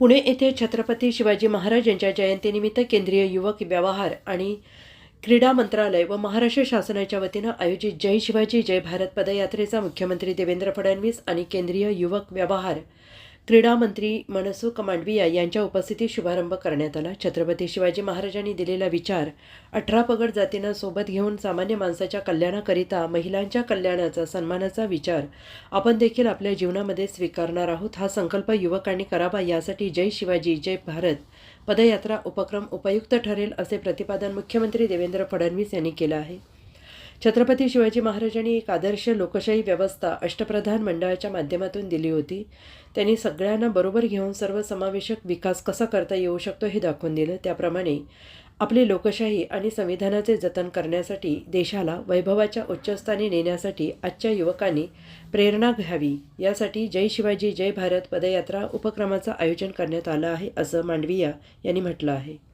पुणे येथे छत्रपती शिवाजी महाराज यांच्या जयंतीनिमित्त केंद्रीय युवक व्यवहार आणि क्रीडा मंत्रालय व महाराष्ट्र शासनाच्या वतीनं आयोजित जय शिवाजी जय भारत पदयात्रेचा मुख्यमंत्री देवेंद्र फडणवीस आणि केंद्रीय युवक व्यवहार क्रीडा मंत्री मनसुख मांडविया यांच्या उपस्थितीत शुभारंभ करण्यात आला. छत्रपती शिवाजी महाराजांनी दिलेला विचार अठरा पगड जातींना सोबत घेऊन सामान्य माणसाच्या कल्याणाकरिता महिलांच्या कल्याणाचा सन्मानाचा विचार आपण देखील आपल्या जीवनामध्ये स्वीकारणार आहोत. हा संकल्प युवकांनी करावा यासाठी जय शिवाजी जय भारत पदयात्रा उपक्रम उपयुक्त ठरेल असे प्रतिपादन मुख्यमंत्री देवेंद्र फडणवीस यांनी केलं आहे. छत्रपती शिवाजी महाराजांनी एक आदर्श लोकशाही व्यवस्था अष्टप्रधान मंडळाच्या माध्यमातून दिली होती. त्यांनी सगळ्यांना बरोबर घेऊन सर्वसमावेशक विकास कसा करता येऊ शकतो हे दाखवून दिलं. त्याप्रमाणे आपली लोकशाही आणि संविधानाचे जतन करण्यासाठी देशाला वैभवाच्या उच्चस्थानी नेण्यासाठी आजच्या युवकांनी प्रेरणा घ्यावी. यासाठी जय शिवाजी जय भारत पदयात्रा उपक्रमाचं आयोजन करण्यात आलं आहे असं मांडविया यांनी म्हटलं आहे.